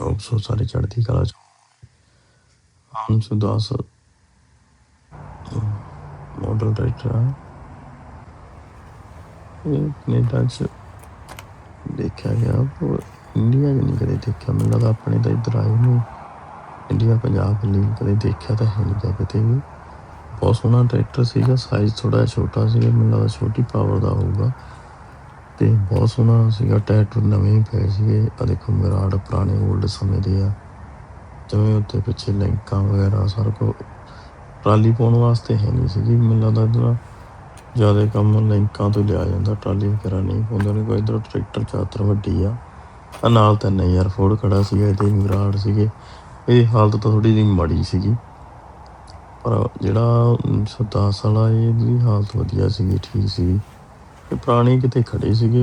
Hope so ਸਾਰੇ ਚੜ੍ਹਦੀ ਕਲਾ ਚ। ਹਾਂ ਸੁਦਾਸ ਮਾਡਲ ਟਰੈਕਟਰ ਆ। ਇਹ ਕੈਨੇਡਾ ਚ ਦੇਖਿਆ ਗਿਆ। ਪਰ ਇੰਡੀਆ 'ਚ ਨਹੀਂ ਕਦੇ ਦੇਖਿਆ। ਮੈਨੂੰ ਲੱਗਦਾ ਆਪਣੇ ਤਾਂ ਇੱਧਰ ਆਏ ਨਹੀਂ ਇੰਡੀਆ, ਪੰਜਾਬ ਲਈ ਕਦੇ ਦੇਖਿਆ ਤਾਂ ਹੈ ਨਹੀਂ ਗਾ ਕਿਤੇ ਵੀ। ਬਹੁਤ ਸੋਹਣਾ ਟਰੈਕਟਰ ਸੀਗਾ। ਸਾਈਜ਼ ਥੋੜਾ ਛੋਟਾ ਸੀ ਮੈਨੂੰ ਲੱਗਦਾ ਛੋਟੀ ਪਾਵਰ ਦਾ ਹੋਊਗਾ। ਤੇ ਬਹੁਤ ਸੋਹਣਾ ਸੀਗਾ, ਟਰੈਕਟਰ ਨਵੇਂ ਪਏ ਸੀਗੇ। ਆ ਦੇਖੋ ਮਿਰਾੜ ਪੁਰਾਣੇ 올ਡ ਸਮੇਂ ਦੇ ਆ। ਜਿਵੇਂ ਉੱਤੇ ਪਿੱਛੇ ਲਿੰਕਾਂ ਵਗੈਰਾ, ਸਾਰਾ ਕੁਝ ਟਰਾਲੀ ਪਾਉਣ ਵਾਸਤੇ ਹੈ ਨਹੀਂ ਸੀਗੀ, ਮੈਨੂੰ ਲੱਗਦਾ ਇਹਦਾ ਜ਼ਿਆਦਾ ਕੰਮ ਲਿੰਕਾਂ ਤੋਂ ਲਿਆ ਜਾਂਦਾ, ਟਰਾਲੀ ਵਗੈਰਾ ਨਹੀਂ ਪਾਉਂਦੇ ਨੇ। ਕੋਈ ਇਧਰ ਟਰੈਕਟਰ ਚਾਤਰ ਵੱਡੀ ਆ। ਆ ਨਾਲ ਤਾਂ ਨਹੀਂ ਫੋਰਡ ਖੜਾ ਸੀਗਾ, ਇਹਦੇ ਮਿਰਾੜ ਸੀਗੇ। ਇਹਦੀ ਹਾਲਤ ਤਾਂ ਥੋੜੀ ਜਿਹੀ ਮਾੜੀ ਸੀਗੀ। ਪਰ ਜਿਹੜਾ 110 ਵਾਲਾ ਇਹਦੀ ਹਾਲਤ ਵਧੀਆ ਸੀਗੀ, ਠੀਕ ਸੀਗੀ। ਇਹ ਪੁਰਾਣੇ ਕਿਤੇ ਖੜੇ ਸੀਗੇ,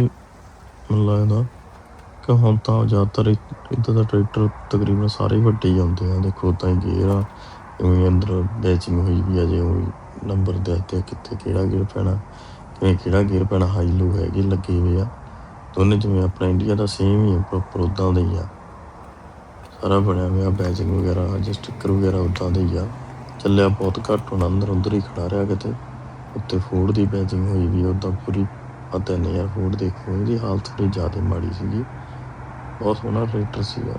ਮੈਨੂੰ ਲੱਗਦਾ ਕਿ ਹੁਣ ਤਾਂ ਜ਼ਿਆਦਾਤਰ ਇੱਦਾਂ ਦਾ ਟਰੈਕਟਰ ਤਕਰੀਬਨ ਸਾਰੇ ਵੱਡੇ ਹੀ ਆਉਂਦੇ ਆ। ਦੇਖੋ ਤਾਂ ਹੀ ਗੇਅਰ ਆ ਇਵੇਂ ਅੰਦਰ ਬੈਚਿੰਗ ਹੋਈ ਵੀ ਆ ਜੇ ਉਹ ਨੰਬਰ ਦੱਸਦੇ ਆ, ਕਿੱਥੇ ਕਿਹੜਾ ਗੇਅਰ ਪੈਣਾ, ਕਿਵੇਂ ਕਿਹੜਾ ਗੇਅਰ ਪੈਣਾ ਹਾਈ ਲੋ ਹੈਗੇ, ਲੱਗੇ ਹੋਏ ਆ। ਦੋਨੇ ਜਿਵੇਂ ਆਪਣਾ ਇੰਡੀਆ ਦਾ ਸੇਮ ਹੀ ਆ ਪ੍ਰੋਪਰ ਉਦਾਂ ਦਾ ਹੀ ਆ। ਸਾਰਾ ਬਣਿਆ ਹੋਇਆ ਬੈਚਿੰਗ ਵਗੈਰਾ ਜਾਂ ਸਟicker ਵਗੈਰਾ ਉਦਾਂ ਦਾ ਹੀ ਆ। ਚੱਲਿਆ ਬਹੁਤ ਘੱਟ, ਹੁਣ ਅੰਦਰ ਅੰਦਰ ਹੀ ਖੜਾ ਰਿਹਾ ਕਿਤੇ। ਉੱਤੇ ਫੋਰਡ ਦੀ ਬੈਚਿੰਗ ਹੋਈ ਵੀ ਉਦਾਂ ਪੂਰੀ ਪਤਾ ਨਹੀਂ ਯਾਰ ਫੋਰਡ ਦੇਖੋ, ਇਹਦੀ ਹਾਲਤ ਥੋੜੀ ਜ਼ਿਆਦਾ ਮਾੜੀ ਸੀਗੀ। ਬਹੁਤ ਸੋਹਣਾ ਟਰੈਕਟਰ ਸੀਗਾ।